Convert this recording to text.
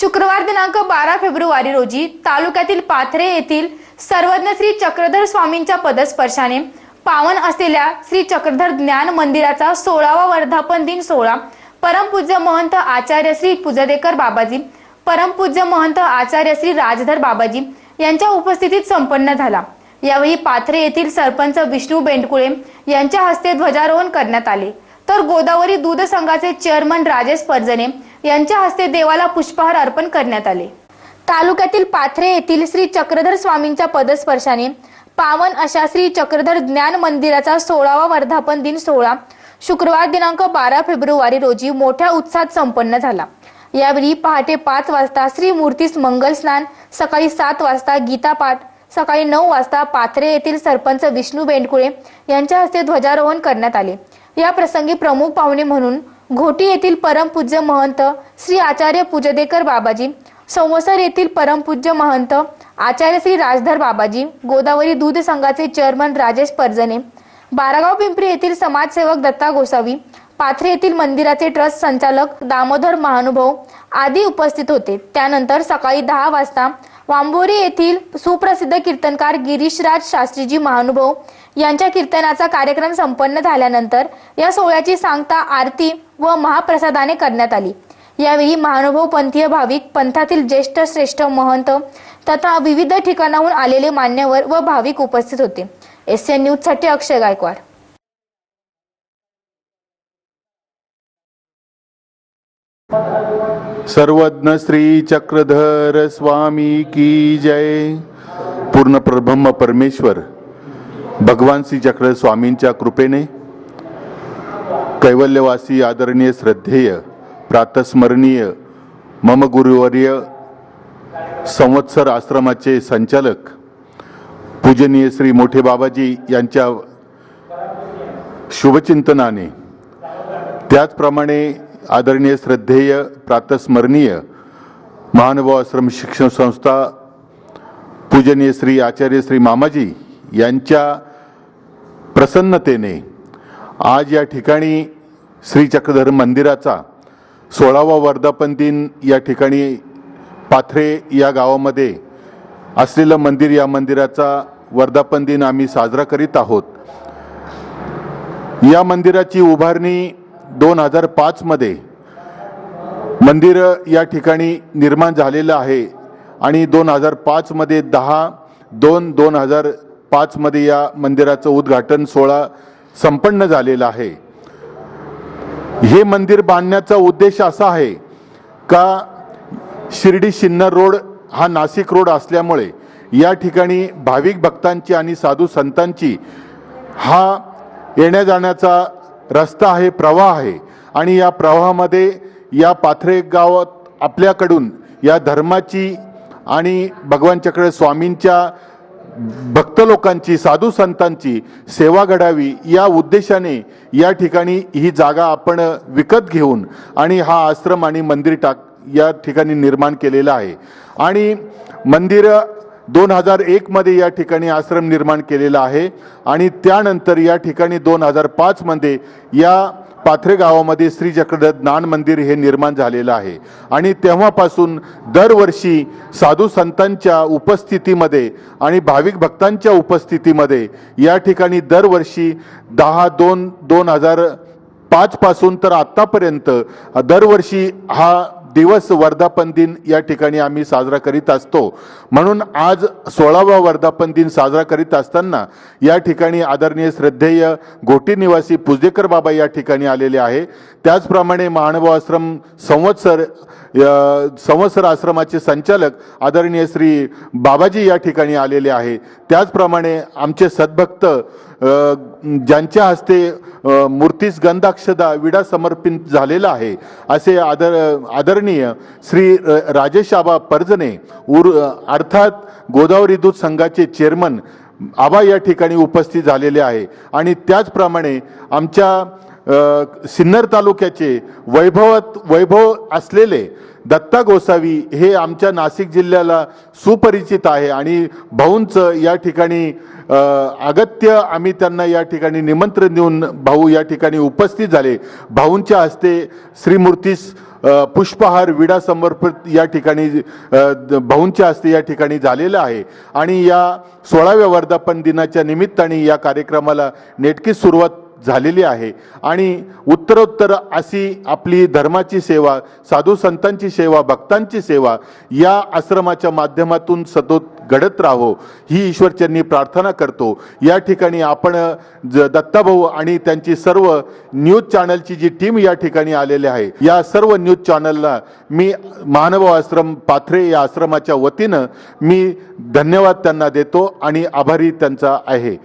शुक्रवार दिनांक बारा फेब्रुवारी रोजी तालुक्यातील पाथरे येथील सर्वज्ञ श्री चक्रधर स्वामींच्या पदस्पर्शाने पावन असलेल्या श्री चक्रधर ज्ञान मंदिराचा सोळावा वर्धापन दिन सोहळा परमपूज्य महंत आचार्य श्री पुजदेकर बाबाजी परमपूज्य महंत आचार्य श्री राजधर बाबाजी यांच्या उपस्थितीत संपन्न झाला. यावेळी पाथरे येथील सरपंच विष्णू बेंडकुळे यांच्या हस्ते ध्वजारोहण करण्यात आले. तर गोदावरी दूध संघाचे चेअरमन राजेश परजणे यांच्या हस्ते देवाला पुष्पहार अर्पण करण्यात आले. तालुक्यातील पाथरे येथील श्री चक्रधर स्वामींच्या पदस्पर्शाने पावन अशा श्री चक्रधर ज्ञान मंदिराचा सोळावा वर्धापन दिन सोहळा शुक्रवार दिनांक बारा फेब्रुवारी रोजी मोठ्या उत्साहात संपन्न झाला. यावेळी पहाटे पाच वाजता श्री मूर्तीस मंगल स्नान सकाळी सात वाजता गीतापाठ सकाळी नऊ वाजता पाथरे येथील सरपंच विष्णू बेंडकुळे यांच्या हस्ते ध्वजारोहण करण्यात आले. या प्रसंगी प्रमुख पाहुणे म्हणून घोटी येथील परमपूज्य महंत श्री आचार्य पूजदेकर बाबाजी संवसर येथील परमपूज्य महंत आचार्य श्री राजधर बाबाजी गोदावरी दूध संघाचे चेअरमन राजेश परजने बारागाव पिंपरी येथील समाजसेवक दत्ता गोसावी पाथरे येथील मंदिराचे ट्रस्ट संचालक दामोदर महानुभव आदी उपस्थित होते. त्यानंतर सकाळी दहा वाजता वांबोरी येथील सुप्रसिद्ध कीर्तनकार गिरीशराज शास्त्रीजी महानुभव यांच्या कीर्तनाचा कार्यक्रम संपन्न झाल्यानंतर या सोहळ्याची सांगता आरती व महाप्रसादाने करण्यात आली. यावेळी महानुभव पंथीय भाविक पंथातील ज्येष्ठ श्रेष्ठ महंत तथा विविध ठिकाणाहून आलेले मान्यवर व भाविक उपस्थित होते. एस एन न्यूजसाठी अक्षय गायकवाड. सर्वज्ञ श्री चक्रधर स्वामी की जय. पूर्ण ब्रह्म परमेश्वर. भगवान श्री चक्र स्वामींच्या कृपेने कैवल्यवासी आदरणीय श्रद्धेय प्रातस्मरणीय मम गुरुवर्य संवत्सर आश्रमाचे संचालक पूजनीय श्री मोठे बाबाजी यांच्या शुभचिंतनाने त्याचप्रमाणे आदरणीय श्रद्धेय प्रातस्मरणीय महानुभाव आश्रम शिक्षण संस्था पूजनीय श्री आचार्य श्री मामाजी यांच्या प्रसन्नतेने आज या ठिकाणी श्री चक्रधर मंदिराचा सोळावा वर्धापन दिन या ठिकाणी पाथरे या गावामध्ये असलेलं मंदिर या मंदिराचा वर्धापन दिन आम्ही साजरा करीत आहोत. या मंदिराची उभारणी दोन हजार पाचमध्ये मंदिर या ठिकाणी निर्माण झालेलं आहे आणि दोन हजार पाचमध्ये दहा दोन दोन हजार पाचमध्ये या मंदिराचं उद्घाटन सोहळा संपन्न झालेला आहे. हे मंदिर बांधण्याचा उद्देश असा आहे का शिर्डी शिन्नर रोड हा नाशिक रोड असल्यामुळे या ठिकाणी भाविक भक्तांची आणि साधू संतांची हा येण्या जाण्याचा रस्ता आहे प्रवाह आहे आणि या प्रवाहामध्ये या पाथरे गावात आपल्याकडून या धर्माची आणि भगवान चक्र स्वामींच्या भक्त लोकांची साधू संतांची सेवा घडावी या उद्देशाने या ठिकाणी ही जागा आपण विकत घेऊन आणि हा आश्रम आणि मंदिर टाक या ठिकाणी निर्माण केलेला आहे. आणि मंदिर दोन हजार एकमध्ये या ठिकाणी आश्रम निर्माण केलेला आहे आणि त्यानंतर या ठिकाणी दोन हजार पाचमध्ये या पाथरे गावामध्ये श्री ज्ञान मंदिर हे निर्माण झालेलं आहे. आणि तेव्हापासून दरवर्षी साधू संतांच्या उपस्थितीमध्ये आणि भाविक भक्तांच्या उपस्थितीमध्ये या ठिकाणी दरवर्षी दहा दोन दोन हजार पाचपासून तर आत्तापर्यंत दरवर्षी हा दिवस वर्धापन दिन या ठिकाणी आम्ही साजरा करीत असतो. म्हणून आज सोळावा वर्धापन दिन साजरा करीत असताना या ठिकाणी आदरणीय श्रद्धेय गोटी निवासी पुजेकर बाबा या ठिकाणी आलेले आहे. त्याचप्रमाणे महानुभाव आश्रम संवत्सर संवत्सर आश्रमाचे संचालक आदरणीय श्री बाबाजी या ठिकाणी आलेले आहे. त्याचप्रमाणे आमचे सद्भक्त ज्यांच्या हस्ते मूर्तीस गंधाक्षदा विडा समर्पित झालेला आहे असे आदर आदरणीय श्री राजेश आबा परजणे उर अर्थात गोदावरी दूध संघाचे चेअरमन आबा या ठिकाणी उपस्थित झालेले आहे. आणि त्याचप्रमाणे आमच्या सिन्नर तालुक्याचे वैभवत वैभव असलेले दत्ता गोसावी हे आमच्या नाशिक जिल्ह्याला सुपरिचित आहे आणि भाऊंचं या ठिकाणी अगत्य आम्ही त्यांना या ठिकाणी निमंत्रण देऊन भाऊ या ठिकाणी उपस्थित झाले. भाऊंच्या हस्ते श्रीमूर्तीस पुष्पहार विडा समर्पित या ठिकाणी द- भाऊंच्या हस्ते या ठिकाणी झालेलं आहे. आणि या सोळाव्या वर्धापन दिनाच्या निमित्ताने या कार्यक्रमाला नेटकी सुरुवात झालेली आहे. आणि उत्तरोत्तर अशी आपली धर्माची सेवा साधू संतांची सेवा भक्तांची सेवा या आश्रमाच्या माध्यमातून सतत घडत राहो ही ईश्वरचरणी प्रार्थना करतो. या ठिकाणी आपण ज- दत्ताभाऊ आणि त्यांची सर्व न्यूज चॅनलची जी टीम या ठिकाणी आलेली आहे या सर्व न्यूज चॅनलला मी महानुभाव आश्रम पाथरे या आश्रमाच्या वतीनं मी धन्यवाद त्यांना देतो आणि आभारी त्यांचा आहे.